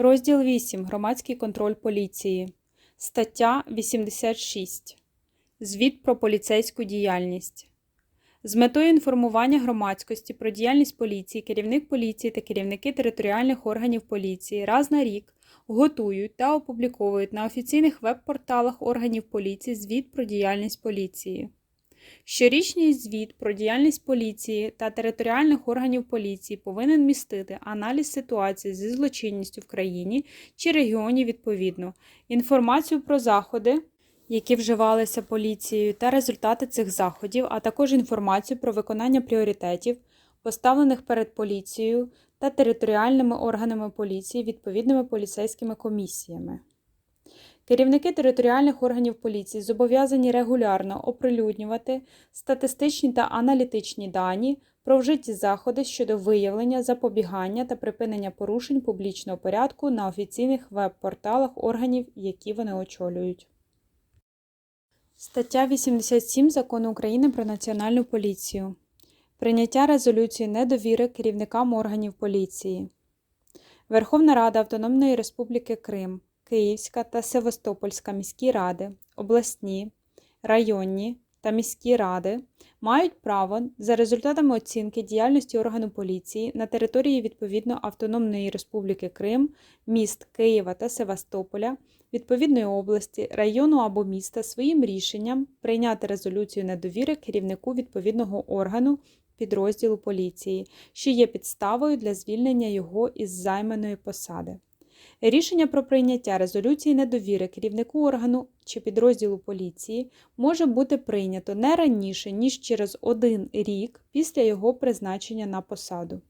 Розділ 8. Громадський контроль поліції. Стаття 86. Звіт про поліцейську діяльність. З метою інформування громадськості про діяльність поліції, керівник поліції та керівники територіальних органів поліції раз на рік готують та опубліковують на офіційних веб-порталах органів поліції звіт про діяльність поліції. Щорічний звіт про діяльність поліції та територіальних органів поліції повинен містити аналіз ситуації зі злочинністю в країні чи регіоні відповідно, інформацію про заходи, які вживалися поліцією, та результати цих заходів, а також інформацію про виконання пріоритетів, поставлених перед поліцією та територіальними органами поліції відповідними поліцейськими комісіями. Керівники територіальних органів поліції зобов'язані регулярно оприлюднювати статистичні та аналітичні дані про вжиті заходи щодо виявлення, запобігання та припинення порушень публічного порядку на офіційних веб-порталах органів, які вони очолюють. Стаття 87 Закону України про Національну поліцію. Прийняття резолюції недовіри керівникам органів поліції. Верховна Рада Автономної Республіки Крим. Київська та Севастопольська міські ради, обласні, районні та міські ради мають право за результатами оцінки діяльності органу поліції на території відповідно Автономної Республіки Крим, міст Києва та Севастополя, відповідної області, району або міста своїм рішенням прийняти резолюцію недовіри керівнику відповідного органу підрозділу поліції, що є підставою для звільнення його із займаної посади. Рішення про прийняття резолюції недовіри керівнику органу чи підрозділу поліції може бути прийнято не раніше, ніж через один рік після його призначення на посаду.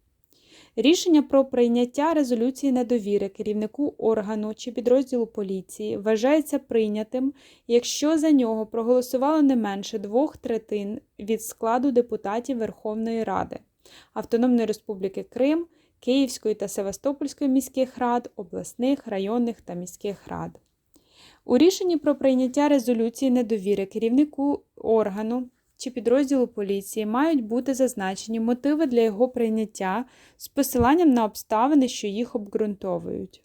Рішення про прийняття резолюції недовіри керівнику органу чи підрозділу поліції вважається прийнятим, якщо за нього проголосувало не менше двох третин від складу депутатів Верховної Ради Автономної Республіки Крим. Київської та Севастопольської міських рад, обласних, районних та міських рад. У рішенні про прийняття резолюції недовіри керівнику органу чи підрозділу поліції мають бути зазначені мотиви для його прийняття з посиланням на обставини, що їх обґрунтовують.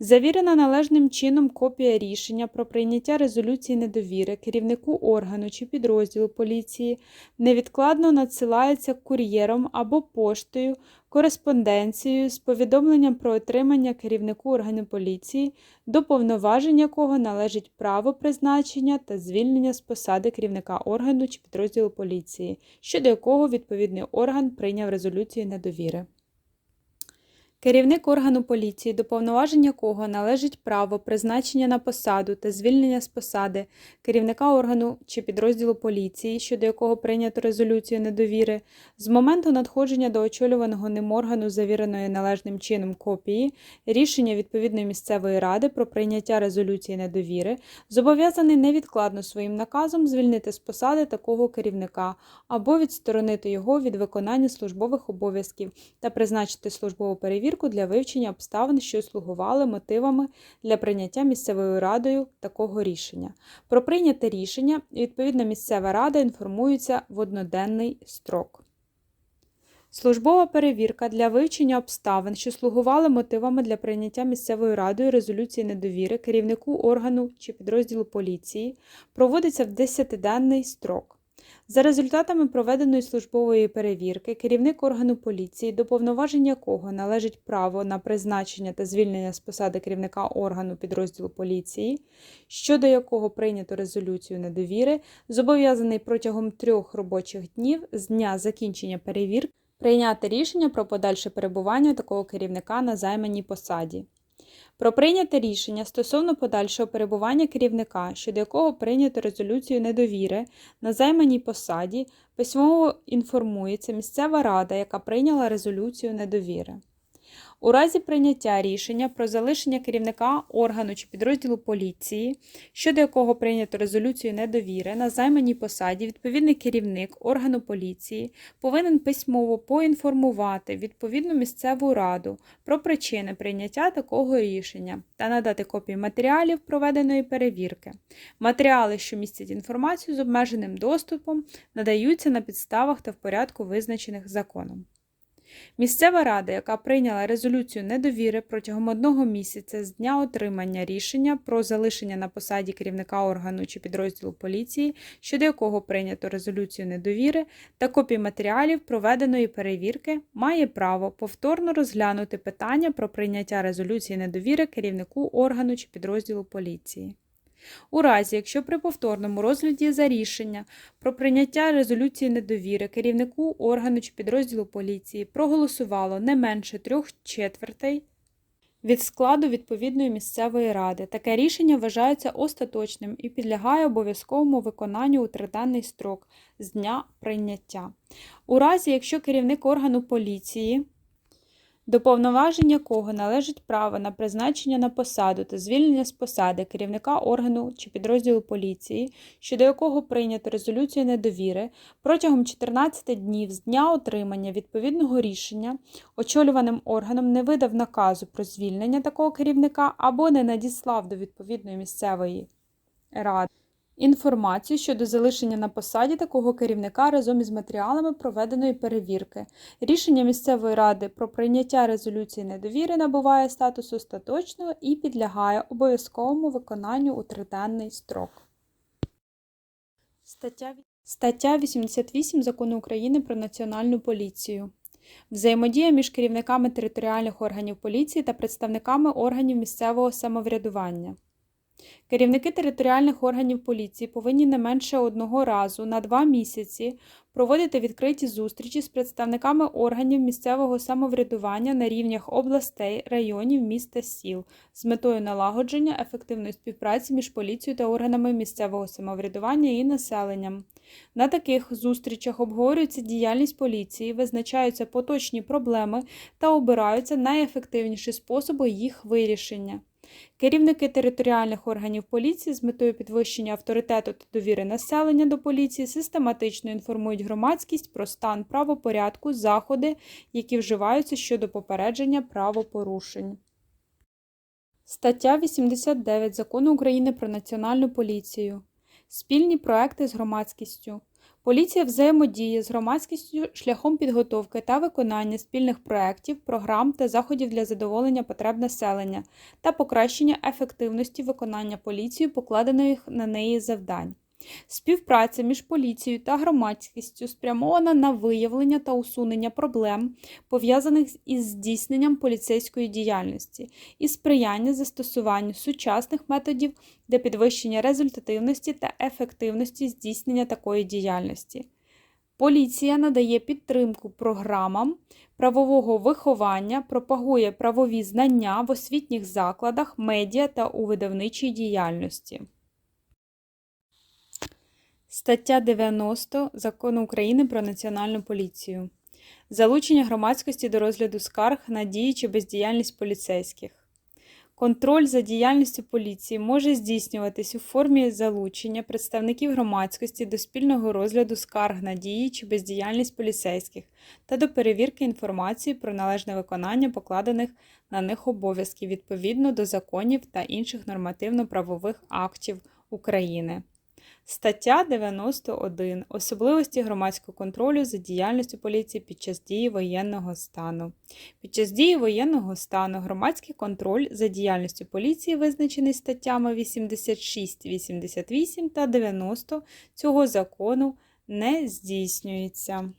Завірена належним чином копія рішення про прийняття резолюції недовіри керівнику органу чи підрозділу поліції невідкладно надсилається кур'єром або поштою кореспонденцією з повідомленням про отримання керівнику органу поліції, до повноважень якого належить право призначення та звільнення з посади керівника органу чи підрозділу поліції, щодо якого відповідний орган прийняв резолюцію недовіри. Керівник органу поліції, до повноважень якого належить право призначення на посаду та звільнення з посади керівника органу чи підрозділу поліції, щодо якого прийнято резолюцію недовіри, з моменту надходження до очолюваного ним органу завіреної належним чином копії, рішення відповідної місцевої ради про прийняття резолюції недовіри, зобов'язаний невідкладно своїм наказом звільнити з посади такого керівника або відсторонити його від виконання службових обов'язків та призначити службову перевірку перевірку для вивчення обставин, що слугували мотивами для прийняття місцевою радою такого рішення. Про прийняте рішення відповідна місцева рада інформується в одноденний строк. Службова перевірка для вивчення обставин, що слугували мотивами для прийняття місцевою радою резолюції недовіри керівнику органу чи підрозділу поліції, проводиться в 10-денний строк. За результатами проведеної службової перевірки, керівник органу поліції, до повноважень якого належить право на призначення та звільнення з посади керівника органу підрозділу поліції, щодо якого прийнято резолюцію недовіри, зобов'язаний протягом трьох робочих днів з дня закінчення перевірки прийняти рішення про подальше перебування такого керівника на займаній посаді. Про прийняте рішення стосовно подальшого перебування керівника, щодо якого прийнято резолюцію недовіри на займаній посаді, письмово інформується місцева рада, яка прийняла резолюцію недовіри. У разі прийняття рішення про залишення керівника органу чи підрозділу поліції, щодо якого прийнято резолюцію недовіри на займаній посаді, відповідний керівник органу поліції повинен письмово поінформувати відповідну місцеву раду про причини прийняття такого рішення та надати копії матеріалів проведеної перевірки. Матеріали, що містять інформацію з обмеженим доступом, надаються на підставах та в порядку, визначених законом. Місцева рада, яка прийняла резолюцію недовіри протягом одного місяця з дня отримання рішення про залишення на посаді керівника органу чи підрозділу поліції, щодо якого прийнято резолюцію недовіри, та копій матеріалів проведеної перевірки, має право повторно розглянути питання про прийняття резолюції недовіри керівнику органу чи підрозділу поліції. У разі, якщо при повторному розгляді за рішення про прийняття резолюції недовіри керівнику органу чи підрозділу поліції проголосувало не менше трьох четвертей від складу відповідної місцевої ради, таке рішення вважається остаточним і підлягає обов'язковому виконанню у триденний строк з дня прийняття. У разі, якщо керівник органу поліції до повноважень якого належить право на призначення на посаду та звільнення з посади керівника органу чи підрозділу поліції, щодо якого прийнято резолюцію недовіри, протягом 14 днів з дня отримання відповідного рішення очолюваним органом не видав наказу про звільнення такого керівника або не надіслав до відповідної місцевої ради. Інформацію щодо залишення на посаді такого керівника разом із матеріалами проведеної перевірки. Рішення місцевої ради про прийняття резолюції недовіри набуває статусу остаточного і підлягає обов'язковому виконанню у триденний строк. Стаття, Стаття 88 Закону України про Національну поліцію. Взаємодія між керівниками територіальних органів поліції та представниками органів місцевого самоврядування. Керівники територіальних органів поліції повинні не менше одного разу на два місяці проводити відкриті зустрічі з представниками органів місцевого самоврядування на рівнях областей, районів, міст та сіл з метою налагодження ефективної співпраці між поліцією та органами місцевого самоврядування і населенням. На таких зустрічах обговорюється діяльність поліції, визначаються поточні проблеми та обираються найефективніші способи їх вирішення. Керівники територіальних органів поліції з метою підвищення авторитету та довіри населення до поліції систематично інформують громадськість про стан правопорядку, заходи, які вживаються щодо попередження правопорушень. Стаття 89 Закону України про Національну поліцію. Спільні проекти з громадськістю. Поліція взаємодіє з громадськістю шляхом підготовки та виконання спільних проєктів, програм та заходів для задоволення потреб населення та покращення ефективності виконання поліцією покладених на неї завдань. Співпраця між поліцією та громадськістю спрямована на виявлення та усунення проблем, пов'язаних із здійсненням поліцейської діяльності, і сприяння застосуванню сучасних методів для підвищення результативності та ефективності здійснення такої діяльності. Поліція надає підтримку програмам правового виховання, пропагує правові знання в освітніх закладах, медіа та у видавничій діяльності. Стаття 90 Закону України про Національну поліцію. Залучення громадськості до розгляду скарг на дії чи бездіяльність поліцейських. Контроль за діяльністю поліції може здійснюватись у формі залучення представників громадськості до спільного розгляду скарг на дії чи бездіяльність поліцейських та до перевірки інформації про належне виконання покладених на них обов'язків відповідно до законів та інших нормативно-правових актів України. Стаття 91. Особливості громадського контролю за діяльністю поліції під час дії воєнного стану. Під час дії воєнного стану громадський контроль за діяльністю поліції визначений статтями 86, 88 та 90 цього закону не здійснюється.